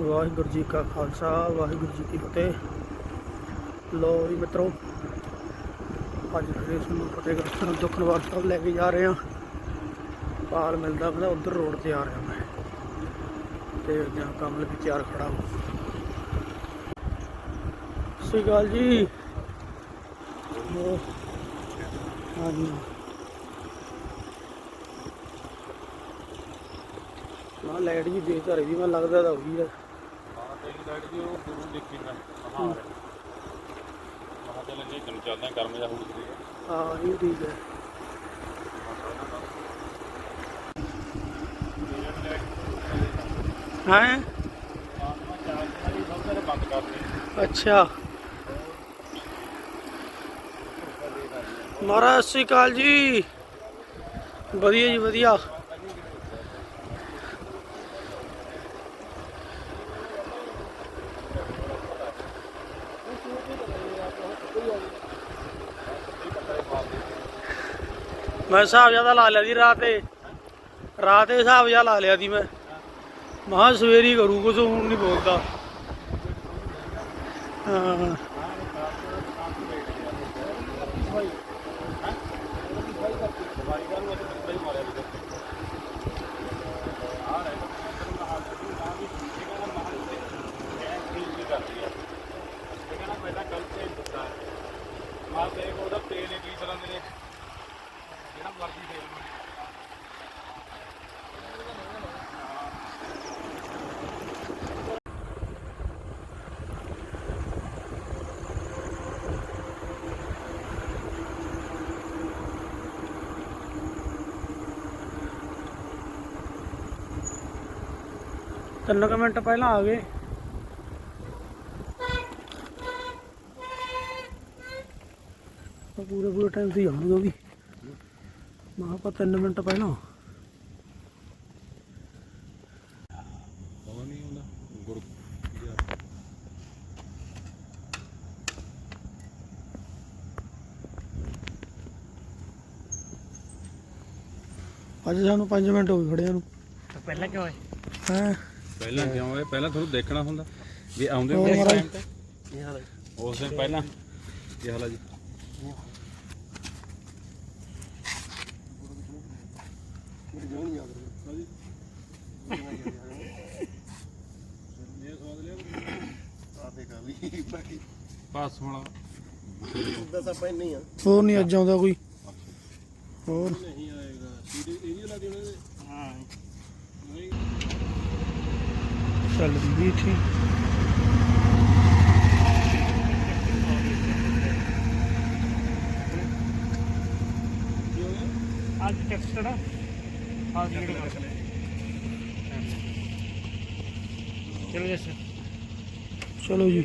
ਵਾਹਿਗੁਰੂ ਜੀ ਕਾ ਖਾਲਸਾ, ਵਾਹਿਗੁਰੂ ਜੀ ਕੀ ਫਤਿਹ। ਲੋ ਜੀ ਮਿੱਤਰੋ, ਅੱਜ ਫਿਰ ਇਸ ਨੂੰ ਫਤਿਹਗੜ੍ਹ ਸਾਹਿਬ ਦੁਖਨਵਾਰ ਸਾਹਿਬ ਲੈ ਕੇ ਜਾ ਰਹੇ ਹਾਂ। ਪਾਲ ਮਿਲਦਾ ਮੈਂ ਉਧਰ ਰੋਡ ਤੇ ਆ ਰਿਹਾ ਮੈਂ। ਤੇ ਜਾਂ ਕਮਲ ਵੀ ਤਿਆਰ ਖੜਾ ਹੋ। ਸਤਿ ਸ਼੍ਰੀ ਅਕਾਲ ਜੀ। ਹਾਂਜੀ। ਨਾ ਲਾਈਟ ਜੀ ਦੇ ਘਰੇ ਦੀ ਮੈਂ ਲੱਗਦਾ ਤਾਂ ਉਹੀ ਹੈ ਤੇਰੀ ਲਾਈਟ ਦੀ ਉਹ ਗੁਰੂ ਦੇਖੀ ਮੈਂ ਹਾਂ ਮਹਾ ਚੱਲ ਜੇ ਤੈਨੂੰ ਚੱਲਦਾ ਗਰਮ ਜਾ ਹੋਊ ਸੀ ਹਾਂ ਇਹ ਠੀਕ ਹੈ ਹੈ ਬੰਦ ਕਰ ਦੇ ਅੱਛਾ ਮਹਾਰਾਜ ਸਤਿ ਸ਼੍ਰੀ ਅਕਾਲ ਜੀ ਵਧੀਆ ਜੀ ਵਧੀਆ ਮੈਂ ਹਿਸਾਬ ਜ਼ਿਆਦਾ ਲਾ ਲਿਆ ਜੀ ਰਾਤ ਤੇ। ਰਾਤ ਤੇ ਹਿਸਾਬ ਜਿਹਾ ਲਾ ਲਿਆ ਦੀ ਮੈਂ। ਮਹਾ ਸਵੇਰੀ ਕਰੂ ਕੁਝ ਹੁਣ ਨਹੀਂ ਬੋਲਦਾ। ਹਾਂ। ਮਾਂ ਤੇਰੇ ਉਹਦਾ ਤੇਲ ਹੀ ਤਰ੍ਹਾਂ ਦੇ ਨੇ ਜਿਹੜਾ ਮਰਜ਼ੀ ਤਿੰਨ ਕੁ ਮਿੰਟ ਪਹਿਲਾਂ ਆ ਗਏ। ਪੂਰੇ ਪੂਰੇ ਟਾਈਮ ਤੇ ਆਉਣਗੇ ਵੀ। ਮਾਂ ਪਾ ਤਿੰਨ ਮਿੰਟ ਪਹਿਲਾਂ। ਪਤਾ ਨਹੀਂ ਹੁੰਦਾ ਗੁਰ ਅੱਜ ਸਾਨੂੰ 5 ਮਿੰਟ ਹੋ ਗਏ ਖੜਿਆਂ ਨੂੰ। ਪਹਿਲਾਂ ਕਿਉਂ ਹੈ ਹੈ? ਪਹਿਲਾਂ ਕਿਉਂ ਹੋਏ ਪਹਿਲਾਂ ਤੁਹਾਨੂੰ ਦੇਖਣਾ ਹੁੰਦਾ। ਵੀ ਆਉਂਦੇ ਹੋਰ ਮਹਾਰਾਜ। ਟਾਈਮ ਤੇ। ਉਸ ਦਿਨ ਪਹਿਲਾਂ। ਕੀ ਹਾਲ ਆ ਜੀ ਪਾਸ ਵਾਲਾ ਹੋਰ ਨਹੀਂ ਅੱਜ ਆਉਂਦਾ ਕੋਈ। ਹੋਰ। ਹਾਂ ਚੱਲ ਵੀ ਠੀਕ ਅੱਜ ਟੈਕਸਟ ਨਾ। ਹਾਂ ਜਿਹੜੀ ਚਲੋ ਜੈਸੇ ਚਲੋ ਜੀ।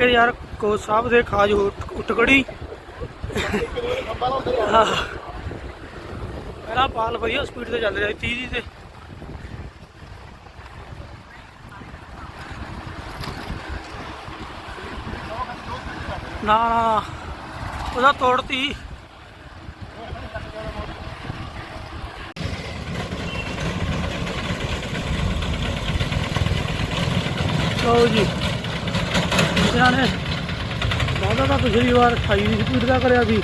ਗੱਡੀ ਯਾਰ, ਕੋ ਸਾਹਿਬ ਦੇ ਖਾਜ ਉੱਠ ਉੱਠ ਖੜੀ ਆਹ। ਪਾਲ ਵਧੀਆ ਸਪੀਡ ਤੇ ਚੱਲ ਰਿਹਾ ਸੀ 30 ਦੀ ਤੇ। ਨਾ ਨਾ ਉਹਦਾ ਤੋੜਤੀ ਲਓ ਜੀ। ਇਹਨਾਂ ਨੇ ਵਾਦਾ ਤਾਂ ਪਿਛਲੀ ਵਾਰ 28 ਦੀ ਸਪੀਡ ਦਾ ਕਰਿਆ ਸੀ।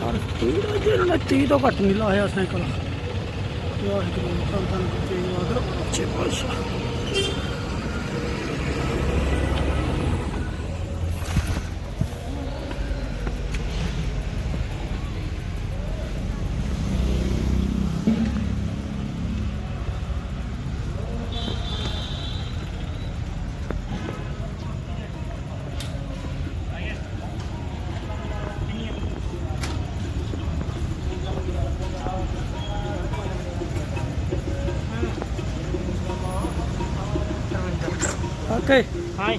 ਪਰ ਸਪੀਡ ਵਿੱਚ ਇਹਨਾਂ ਨੇ 30 ਤੋਂ ਘੱਟ ਨਹੀਂ ਲਾਇਆ ਸਾਈਕਲ। ਵਾਹਿਗੁਰੂ ਤਾਂ ਤਾਂ ਤੇ ਵਾਦਰ ਅੱਛੇ ਪਾਸ਼ਾ ਹਾਂ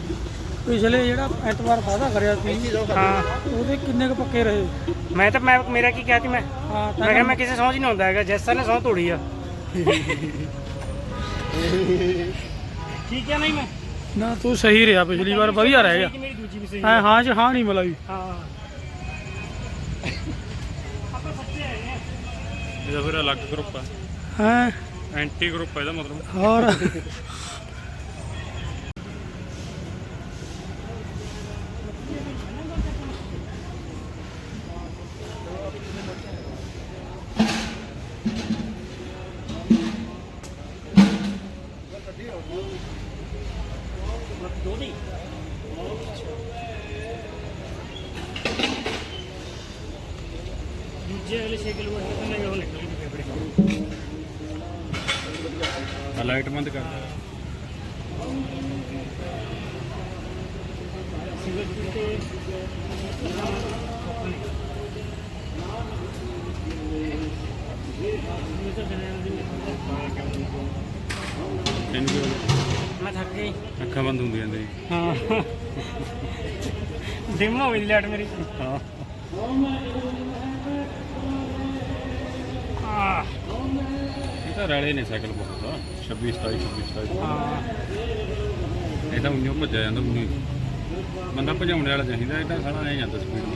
ਪਿਛਲੇ ਜਿਹੜਾ ਐਤਵਾਰ ਵਾਦਾ ਕਰਿਆ ਸੀ ਹਾਂ। ਉਹਦੇ ਕਿੰਨੇ ਕੁ ਪੱਕੇ ਰਹੇ? ਮੈਂ ਤਾਂ ਮੈਂ ਮੇਰਾ ਕੀ ਕਿਹਾ ਸੀ ਮੈਂ ਹਾਂ ਮੈਂ ਕਿਹਾ ਮੈਂ ਕਿਸੇ ਸੌਂ 'ਚ ਨਹੀਂ ਹੁੰਦਾ ਹੈਗਾ ਜੈਸਾ ਨੇ ਸੌਂ ਤੋੜੀ ਆ। ਠੀਕ ਹੈ ਨਹੀਂ ਮੈਂ? ਨਾ ਤੂੰ ਸਹੀ ਰਿਹਾ ਪਿਛਲੀ ਵਾਰ ਵਧੀਆ ਰਹਿ ਗਿਆ। ਕਿ ਮੇਰੀ ਦੂਜੀ ਵੀ ਸਹੀ ਹਾਂ ਹਾਂ ਚ ਹਾਂ ਨਹੀਂ ਮਿਲਾਈ। ਹਾਂ। ਆਪਾਂ ਸੱਚੇ ਆਏ ਨੇ ਇਹਦਾ ਫਿਰ ਅਲੱਗ ਗਰੁੱਪ ਆ। ਹੈ? ਐਂਟੀ ਗਰੁੱਪ ਆ ਇਹਦਾ ਮਤਲਬ। ਹੋਰ? ਆ ਲਾਈਟ ਬੰਦ ਕਰ ਸਿਵਲ ਤੇ ਇਹਨੂੰ ਕੀ ਹੋ ਗਿਆ? ਮੈਂ ਥੱਕ ਗਈ। ਅੱਖਾਂ ਬੰਦ ਹੁੰਦੀਆਂ ਨੇ। ਹਾਂ। ਡਿਮ ਹੋ ਗਈ ਲਾਈਟ ਮੇਰੀ। ਹਾਂ। ਆਹ। ਇਹ ਤਾਂ ਰਲੇ ਨੇ ਸਾਈਕਲ ਬਹੁਤ। 26 27 26 27 ਹਾਂ। ਇਹ ਤਾਂ ਉਈਓ ਭੱਜਿਆ ਜਾਂਦਾ ਉਨੀ। ਬੰਦਾ ਭਜਾਉਣ ਵਾਲਾ ਚਾਹੀਦਾ ਇਹ ਤਾਂ ਸਾਲਾ ਐ ਜਾਂਦਾ ਸਪੀਡ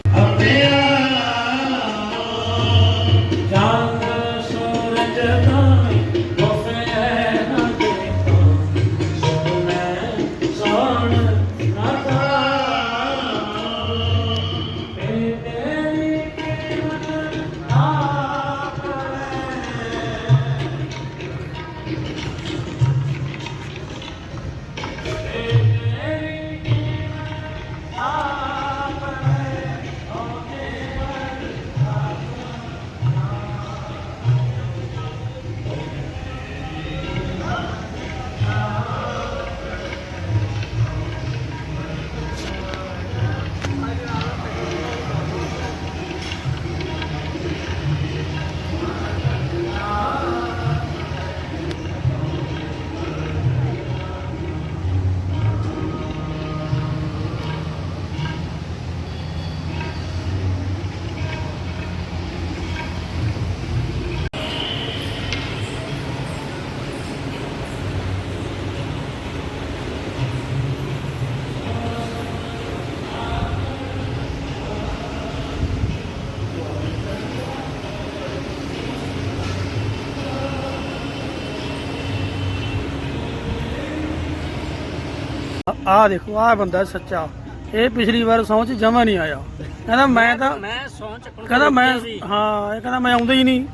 ਆਹ ਦੇਖੋ ਆਹ ਬੰਦਾ ਸੱਚਾ। ਇਹ ਪਿਛਲੀ ਵਾਰ ਸਹੁੰ ਚ ਜਮਾ ਨਹੀਂ ਆਇਆ। ਕਹਿੰਦਾ ਮੈਂ ਤਾਂ ਮੈਂ ਸੌਂ ਚੱਕਣ ਕਹਿੰਦਾ ਮੈਂ ਸੀ। ਹਾਂ ਇਹ ਕਹਿੰਦਾ ਮੈਂ ਆਉਂਦਾ ਹੀ ਨਹੀਂ।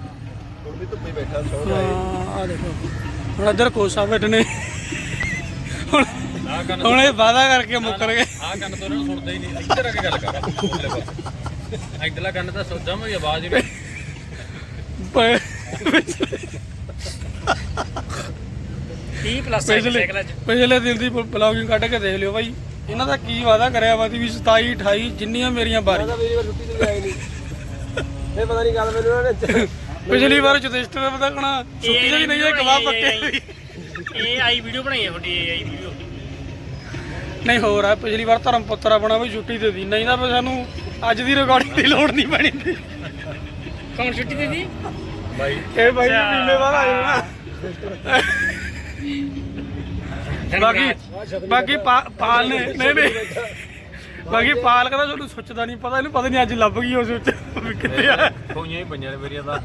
ਹੁਣ ਵੀ ਧੁੱਪੇ ਬੈਠਾ ਹਾਂ ਆਹ ਦੇਖੋ। ਹੁਣ ਇੱਧਰ ਕੋਸਾ ਬੈਠਨੇ ਹੁਣ ਆ ਕੰਨ ਹੁਣ ਇਹ ਵਾਦਾ ਕਰਕੇ ਮੁੱਕਰ ਗਏ। ਆ ਕੰਨ ਤੋਂ ਇਹਨਾਂ ਸੁਣਦਾ ਹੀ ਨਹੀਂ। ਇੱਧਰ ਆ ਕੇ ਗੱਲ ਕਰ। ਇੱਧਰਲਾ ਕੰਨ ਤਾਂ ਸੋਚਾਂ ਮੈਂ ਆਵਾਜ਼ ਹੀ ਨਹੀਂ। 30 ਪਲੱਸ ਪਿਛਲੇ ਸਾਈਕਲਾਂ 'ਚ ਪਿਛਲੇ ਦਿਨ ਦੀ ਬਲੌਗਿੰਗ ਕੱਢ ਕੇ ਦੇਖ ਲਿਓ ਬਾਈ। ਇਹਨਾਂ ਦਾ ਕੀ ਵਾਦਾ ਕਰਿਆ ਵਾ ਵੀ 27 28 ਜਿੰਨੀਆਂ ਮੇਰੀਆਂ ਬਾਰੀ ਮੇਰੀ ਵਾਰ ਛੁੱਟੀ ਤੇ ਆਈ ਨਹੀਂ ਇਹ ਪਤਾ ਨਹੀਂ ਗੱਲ ਮੈਨੂੰ ਉਹਨਾਂ ਨੇ ਪਿਛਲੀ ਵਾਰ ਜੁਦਿਸ਼ਟਰ ਪਤਾ ਕਣਾ ਛੁੱਟੀ ਤੇ ਵੀ ਨਹੀਂ ਇਹ ਕਬਾਬ ਪੱਕੇ ਇਹ ਆਈ ਵੀਡੀਓ ਬਣਾਈ ਹੈ ਤੁਹਾਡੀ ਇਹ ਆਈ ਵੀਡੀਓ ਨਹੀਂ ਹੋਰ ਆ ਪਿਛਲੀ ਵਾਰ ਧਰਮ ਪੁੱਤਰ ਆਪਣਾ ਵੀ ਛੁੱਟੀ ਦੇ ਦੀ। ਨਹੀਂ ਤਾਂ ਫਿਰ ਸਾਨੂੰ ਅੱਜ ਦੀ ਰਿਕਾਰਡਿੰਗ ਦੀ ਲੋੜ ਨਹੀਂ ਪੈਣੀ ਸੀ ਕੌਣ ਛੁੱਟੀ ਦੇ ਦੀ? ਬਾਈ ਇਹ ਬਾਈ ਬਾਅਦ ਆ ਜਾਣਾ ਬਾਕੀ ਬਾਕੀ ਪਾ- ਪਾਲ ਨੇ ਨਹੀਂ ਨਹੀਂ। ਬਾਕੀ ਪਾਲ ਕਹਿੰਦਾ ਤੁਹਾਨੂੰ ਸੋਚਦਾ ਨਹੀਂ ਪਤਾ ਇਹਨੂੰ ਪਤਾ ਨਹੀਂ ਅੱਜ ਲੱਭ ਗਈ ਉਹ ਸੋਚ ਵੀ ਕਿੱਥੇ ਆ। ਖੋਈਆਂ ਹੀ ਪਈਆਂ ਨੇ ਮੇਰੀਆਂ ਦਾ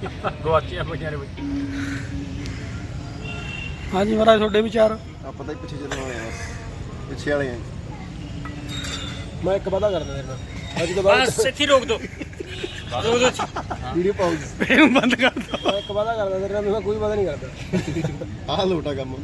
ਗਵਾਚੀਆਂ ਪਈਆਂ ਨੇ ਬਈ। ਹਾਂਜੀ ਮਹਾਰਾਜ ਤੁਹਾਡੇ ਵਿਚਾਰ? ਆਪਾਂ ਤਾਂ ਹੀ ਪਿੱਛੇ ਚੱਲਣ ਵਾਲੇ ਆ ਬਸ। ਪਿੱਛੇ ਵਾਲੇ ਆ। ਮੈਂ ਇੱਕ ਵਾਦਾ ਕਰਦਾ ਤੇਰੇ ਨਾਲ। ਅੱਜ ਤੋਂ ਬਾਅਦ ਬਸ ਇੱਥੇ ਰੋਕ ਦੋ ਰੋਕ ਦੋ ਵੀਡੀਓ ਪਾਉਜ਼ ਇਹਨੂੰ ਬੰਦ ਕਰ ਦੋ ਮੈਂ ਇੱਕ ਵਾਦਾ ਕਰਦਾ ਤੇਰੇ ਨਾਲ ਮੈਂ ਕੋਈ ਵਾਦਾ ਨਹੀਂ ਕਰਦਾ। ਆਹ ਲੋਟਾ ਕੰਮ।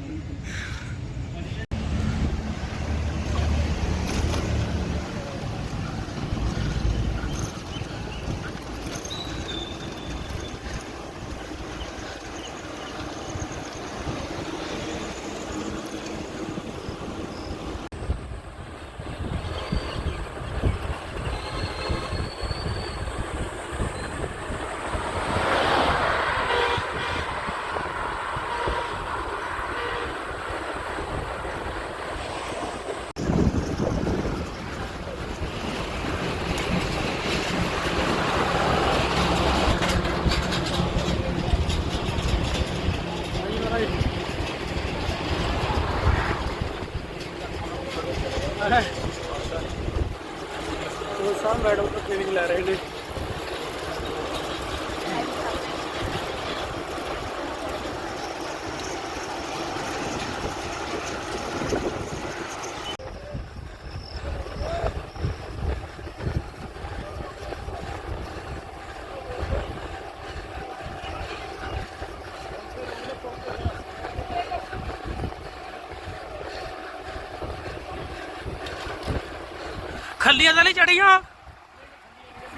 ਖੱਲੀਆਂ ਤਾਂ ਨਹੀਂ ਚੜੀਆਂ।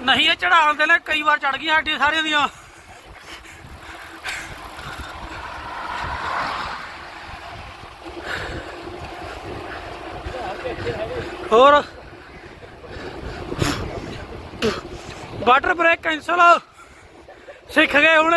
ਨਹੀਂ, ਇਹ ਚੜਾਉਣ ਦੇ ਲਈ ਕਈ ਵਾਰ ਚੜ ਗਈਆਂ ਸਾਡੀ ਸਾਰਿਆਂ ਦੀਆਂ। ਹੋਰ। Water break cancel. ਸਿੱਖ ਗਏ ਹੁਣ।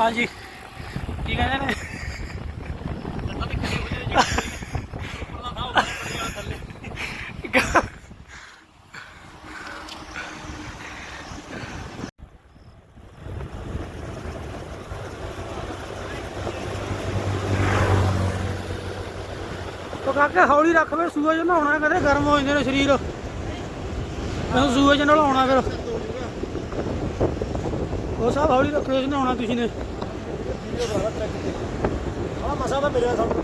ਹਾਂਜੀ। ਕੀ ਕਹਿੰਦੇ ਨੇ? ਉਹ ਕਾਕੇ ਹੌਲੀ ਰੱਖ ਵੇ ਸੂਰਜ ਨਹਾਉਣਾ ਕਦੇ ਗਰਮ ਹੋ ਜਾਂਦੇ ਨੇ ਸਰੀਰ। ਮੈਨੂੰ ਸੂਰਜ ਨਹਾਉਣਾ ਫਿਰ। ਉਹ ਸਭ ਹੌਲੀ ਰੱਖਿਓ ਜੀ ਨਹਾਉਣਾ ਤੁਸੀਂ ਨੇ। ਆ ਮਸਾ ਤਾਂ ਮਿਲਿਆ ਸਾਨੂੰ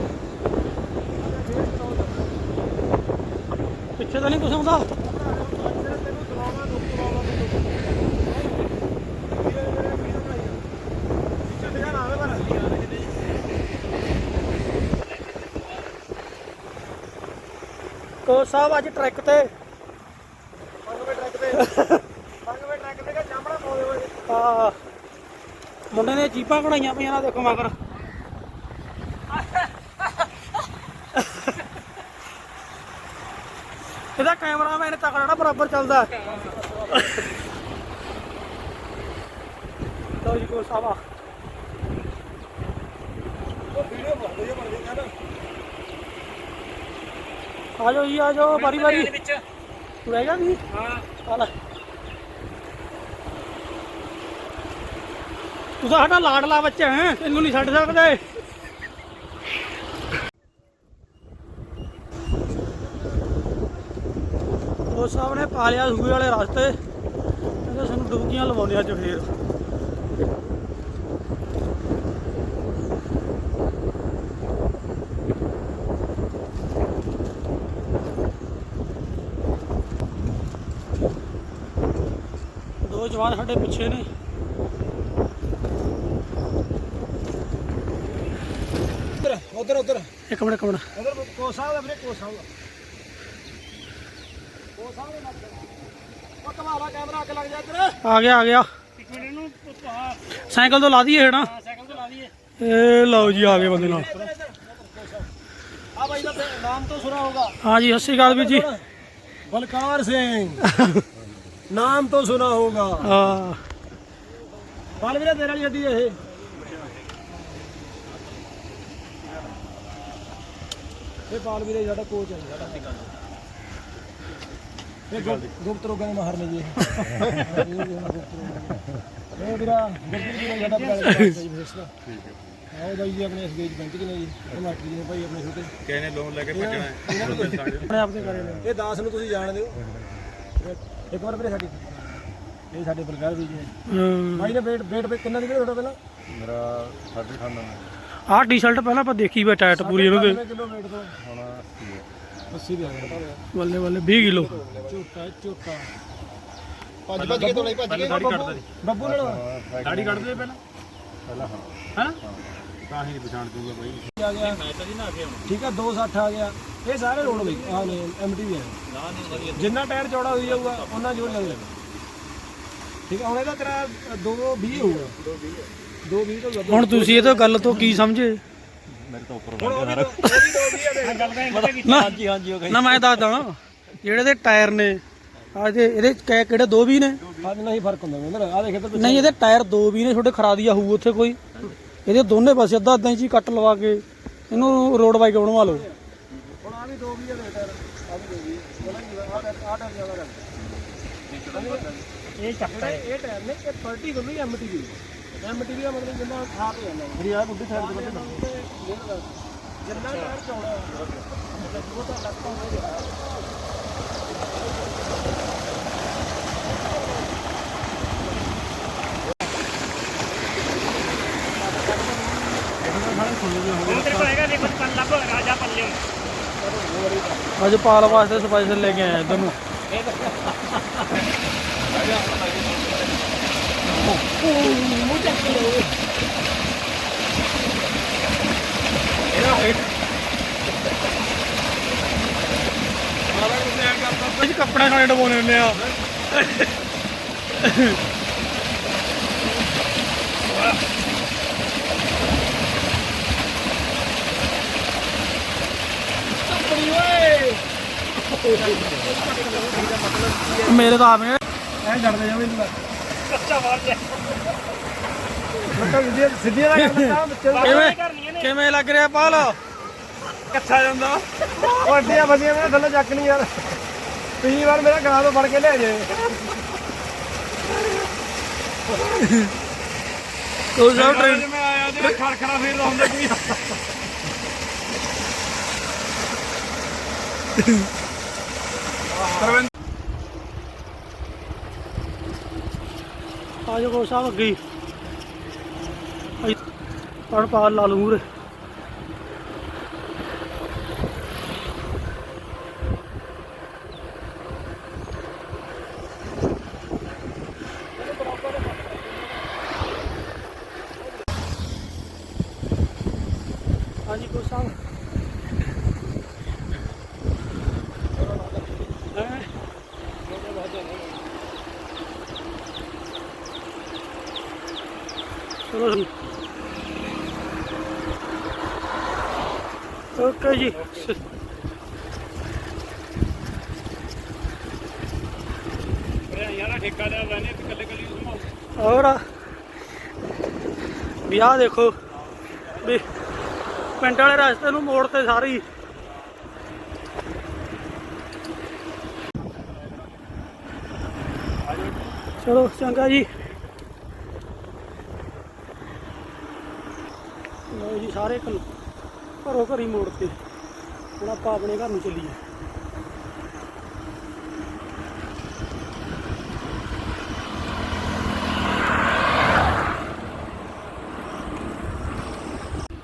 ਪਿੱਛੇ ਤਾਂ ਨਹੀਂ ਕੁਛ ਆਉਂਦਾ। ਕੋ ਸਾਹਿਬ, ਅੱਜ ਟਰੈਕ ਤੇ ਪੰਗਵੇਂ ਟਰੱਕ ਤੇ ਪੰਗਵੇਂ ਟਰੱਕ ਤੇ ਜਾਮੜਾ ਪਾਉਂਦੇ ਹੋਏ ਆ ਮੁੰਡੇ ਨੇ ਜੀਪਾਂ ਕਢਾਈਆਂ ਪਈਆਂ ਨਾ ਦੇਖੋ ਮਗਰ। ਇਹਦਾ ਕੈਮਰਾਮੈਨ ਤਕੜਾ ਜਿਹੜਾ ਬਰਾਬਰ ਚੱਲਦਾ। ਲਓ ਜੀ ਕੋ ਸਾਵਾ ਆ। ਜਾਓ ਜੀ ਆ ਜਾਓ ਬਾਰੀ ਬਾਰੀ ਰਹਿ ਗਿਆ ਵੀ ਹਾਂ। ਆ ਲੈ ਤੂੰ ਤਾਂ ਸਾਡਾ ਲਾਡਲਾ ਬੱਚਾ ਹੈ, ਤੈਨੂੰ ਨਹੀਂ ਛੱਡ ਸਕਦੇ। ਉਹ ਸਾਹਿਬ ਨੇ ਪਾਲਿਆ ਸੂਏ ਵਾਲੇ ਰਸਤੇ, ਕਹਿੰਦੇ ਸਾਨੂੰ ਡੁਬਕੀਆਂ ਲਵਾਉਂਦੇ ਅੱਜ ਫੇਰ। ਦੋ ਜਵਾਨ ਸਾਡੇ ਪਿੱਛੇ ਨੇ। ਉਧਰ ਉਧਰ। ਇੱਕ ਮਿੰਟ ਇੱਕ ਮਿੰਟ। ਉਧਰ ਕੋਸਾ ਦਾ ਵੀਰੇ ਕੋਸਾ ਦਾ ਕੋਸਾ ਦੇ ਨਾਲ ਉਹ ਕਮਾਵਾ ਕੈਮਰਾ ਅੱਗ ਲੱਗ ਜਾ ਇੱਧਰ। ਆ ਗਿਆ ਆ ਗਿਆ। ਇੱਕ ਮਿੰਟ ਇਹਨੂੰ ਆਹ ਸਾਈਕਲ ਤੋਂ ਲਾ ਦਈਏ ਹਣਾ ਸਾਈਕਲ ਤੇ ਲਾ ਦਈਏ। ਇਹ ਲਓ ਜੀ ਆ ਗਏ ਬੰਦੇ ਨਾਲ। ਆ ਬਾਈ ਦਾ ਨਾਮ ਤੋਂ ਸੁਣਾ ਹੋਗਾ ਹਾਂ ਜੀ ਸਤਿ ਸ਼੍ਰੀ ਅਕਾਲ ਵੀਰ ਜੀ। ਬਲਕਾਰ ਸਿੰਘ। ਨਾਮ ਤੋਂ ਸੁਣਾ ਹੋਗਾ ਹਾਂ। ਬਾਲ ਵੀਰੇ ਤੇਰੇ ਵਾਲੀ ਗੱਡੀ ਇਹ। ਇਹ ਬਾਲ ਵੀਰੇ ਸਾਡਾ ਕੋਚ ਹੈ ਸਾਡਾ। ਇਹ ਗੁਪ- ਗੁਪਤ ਰੋਗਾਂ ਦੇ ਮਾਹਰ ਨੇ ਜੀ ਇਹ। ਇਹ ਵੀਰਾ ਗੱਡੀ ਵੀਰੇ ਸਾਡਾ ਬਗਾਲੇ ਦਾ ਹੈ ਜੀ ਫੇਸਲਾ ਆਓ ਬਾਈ ਜੀ ਆਪਣੇ ਐਸਬੀਆਈ ਬੈਂਕ ਚ ਨੇ ਜੀ। ਮਾਟਰੀ ਜੀ ਨੇ ਭਾਈ ਆਪਣੇ ਛੋਟੇ। ਨੇ ਲੋਨ ਲੈ ਕੇ ਭੱਜਣਾ ਹੈ। ਆਪਣੇ ਆਪ ਦੇ ਕਰੇ ਨੇ। ਇਹ ਦਾਸ ਨੂੰ ਤੁਸੀਂ ਜਾਣਦੇ ਹੋ। ਇਹ- ਇੱਕ ਵਾਰ ਵੀਰੇ ਸਾਡੀ ਇਹ ਸਾਡੇ ਬਲਕਾਰ ਵੀ ਜੀ ਨੇ। ਹਮ, ਭਾਈ ਨੇ ਵੇਟ ਵੇਟ ਕਿੰਨਾ ਦੀ ਵੀਰੇ ਤੁਹਾਡਾ ਪਹਿਲਾਂ? ਮੇਰਾ ਸਾਢੇ ਖਾਨਾ ਆਹ ਟੀ-ਸ਼ਰਟ ਪਹਿਲਾਂ ਆਪਾਂ ਦੇਖੀ ਵਾ ਟਾਇਟ ਪੂਰੀ ਉਹਨੂੰ ਕਿੰਨੇ ਕਿਲੋ ਵੇਟ ਤੋਂ? ਹੁਣ 80 ਦੇ ਆ ਗਿਆ ਬੱਲੇ ਬੱਲੇ 20 ਕਿਲੋ। ਝੋਟਾ ਝੋਟਾ। ਭੱਜ ਭੱਜ ਕੇ ਤੋਂ ਨਹੀਂ ਭੱਜ ਕੇ ਦਾੜੀ ਕੱਢਦਾ ਸੀ। ਬੱਬੂ ਨਾਲ। ਦਾੜੀ ਕੱਢਦੇ ਪਹਿਲਾਂ ਪਹਿਲਾਂ ਹਾਂ। ਹਾਂ? ਤਾਂ ਹੀ ਪਛਾਣ ਦੂਗਾ ਬਾਈ। ਆ ਗਿਆ। ਮੈਂ ਤਾਂ ਨਹੀਂ ਨਾ ਠੀਕ ਆ 260 ਆ ਗਿਆ। ਇਹ ਸਾਰੇ ਰੋਡ ਬਈ ਆ ਨੇ ਐਮਟੀ ਵੀ ਆ। ਜਿੰਨਾ ਟਾਇਰ ਚੌੜਾ ਹੋਈ ਜਾਊਗਾ ਉਹਨਾਂ ਜੋਰ ਲੱਗਦਾ। ਠੀਕ ਆ ਹੁਣ ਇਹਦਾ ਤੇਰਾ 220 ਹੋਊਗਾ। 220 ਤੋਂ ਹੁਣ ਤੁਸੀਂ ਇਹ ਤੋਂ ਗੱਲ ਤੋਂ ਕੀ ਸਮਝੇ? ਮੇਰੇ ਤੋਂ ਉੱਪਰ ਹੁਣ ਉਹ ਵੀ ਦੋ- ਉਹ ਵੀ 220 ਆ ਦੇਖ ਗੱਲ ਤਾਂ ਇਹਨਾਂ ਕੀਤੀ। ਨਾ ਹਾਂਜੀ ਹਾਂਜੀ ਹੋ ਨਾ ਮੈਂ ਦੱਸਦਾ ਜਿਹੜੇ ਦੇ ਟਾਇਰ ਨੇ ਆ ਇਹਦੇ ਇਹਦੇ ਕਿ- ਕਿਹੜੇ ਦੋ ਵੀ ਨੇ? ਹਾਂ ਨਹੀਂ ਫ਼ਰਕ ਹੁੰਦਾ ਮੈਨੂੰ ਆ ਦੇਖ ਇੱਧਰ ਨਹੀਂ ਇਹਦੇ ਟਾਇਰ ਦੋ ਵੀ ਨੇ ਛੋਟੇ ਖਰਾ ਦੀਆ ਹੋਊ ਉੱਥੇ ਕੋਈ। ਇਹਦੇ ਦੋਨੇ ਪਾਸੇ ਅੱਧਾ ਅੱਧਾ ਇੰਚੀ ਕੱਟ ਲਵਾ ਕੇ ਇਹਨੂੰ ਰੋਡ ਬਾਈਕ ਬਣਵਾ ਲਓ। ਹੁਣ ਆ ਵੀ 220 ਆ ਦੇ ਟਾਇਰ। ਆ ਵੀ 220 ਆ ਟਾਇਰ ਆ ਟਾਇਰ ਜ਼ਿਆਦਾ ਲੱਗਦਾ ਇਹ ਚੱਕਦਾ ਇਹ ਟਾਇਰ ਨੇ ਇਹ 30 ਕੋਲ ਨਹੀਂ ਐਮਟੀ ਦੀ ਐਮਟੀ ਦਾ ਮਤਲਬ ਜਿੰਨਾ ਖਾਪ ਹੋ ਜਾਂਦਾ ਮੇਰੀ ਆ ਬੁੱਢੀ ਸਾਈਡ ਤੇ ਬੱਟੇ ਜਿੰਨਾ ਟਾਇਰ ਚੌੜਾ ਹੈ, ਮਤਲਬ ਉਹ ਤਾਂ ਲੱਗਦਾ ਹੋਵੇਗਾ ਉਹ ਤੇਰੇ ਕੋਲ ਕੱਪੜੇ ਖਾਣੇ ਡਬੋਨੇ ਹੁੰਦੇ ਆ ਮੇਰੇ ਤਾਂ ਆਵੇਂ ਐ ਜੜਦੇ ਜਾਵੇ ਇਹਨੂੰ ਕੱਚਾ ਮਾਰ ਜਾ ਮੱਟਾ ਸਿੱਧੀਆਂ ਸਿੱਧੀਆਂ ਦਾ ਕਰਦਾ ਬੱਚੇ ਨੂੰ ਕਿਵੇਂ ਕਿਵੇਂ ਲੱਗ ਰਿਹਾ ਪਾਲ? ਕੱਚਾ ਜਾਂਦਾ। ਅੱਡੀਆਂ ਬੰਦੀਆਂ ਮੇਰੇ ਥੱਲੇ ਚੱਕ ਨਹੀਂ ਯਾਰ। ਪਿਛਲੀ ਵਾਰ ਮੇਰਾ ਗਲਾ ਤੋਂ ਫੜ ਕੇ ਲੈ ਜੇ ਤੂੰ ਸਭ ਟ੍ਰੇਨ ਮੈਂ ਆਇਆ ਤੇ ਖੜਖੜਾ ਫੇਰਦਾ ਹੁੰਦਾ ਕੋਈ ਆ ਜਾ ਕੋ ਸਾਹਿਬ ਅੱਗੇ ਪੜ ਪਾਲ ਲਾ ਲੂ ਮੂਰੇ ਹਾਂਜੀ ਕੋ ਸਾਹਿਬ ਹੈਂ? ਚਲੋ ਜੀ ਓਕੇ ਜੀ। ਹੋਰ ਵੀ ਆਹ ਦੇਖੋ, ਵੀ ਪਿੰਡ ਵਾਲੇ ਰਸਤੇ ਨੂੰ ਮੋੜ ਤੇ ਸਾਰੀ। ਚਲੋ, ਚੰਗਾ ਜੀ। ਲਓ ਜੀ ਸਾਰੇ ਘਰ- ਘਰੋਂ ਘਰੀ ਮੋੜ ਤੇ। ਹੁਣ ਆਪਾਂ ਆਪਣੇ ਘਰ ਨੂੰ ਚੱਲੀਏ।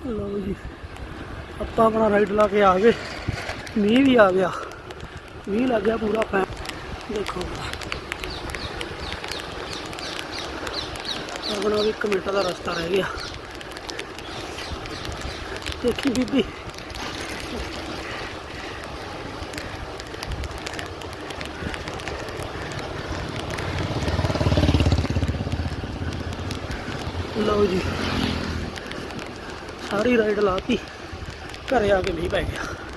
ਲਓ ਜੀ, ਆਪਾਂ ਆਪਣਾ ਰਾਈਡ ਲਾ ਕੇ ਆ ਗਏ। ਮੀਂਹ ਵੀ ਆ ਗਿਆ। ਮੀਂਹ ਲੱਗ ਗਿਆ ਪੂਰਾ ਪੈ ਦੇਖੋ। ਆਪਣਾ ਵੀ 1 ਮਿੰਟ ਦਾ ਰਸਤਾ ਰਹਿ ਗਿਆ। ਦੇਖੀ ਬੀਬੀ। ਲਓ ਜੀ ਸਾਰੀ ਰਾਈਡ ਲਾਤੀ ਘਰੇ ਆ ਕੇ ਨਹੀਂ ਪੈ ਗਿਆ।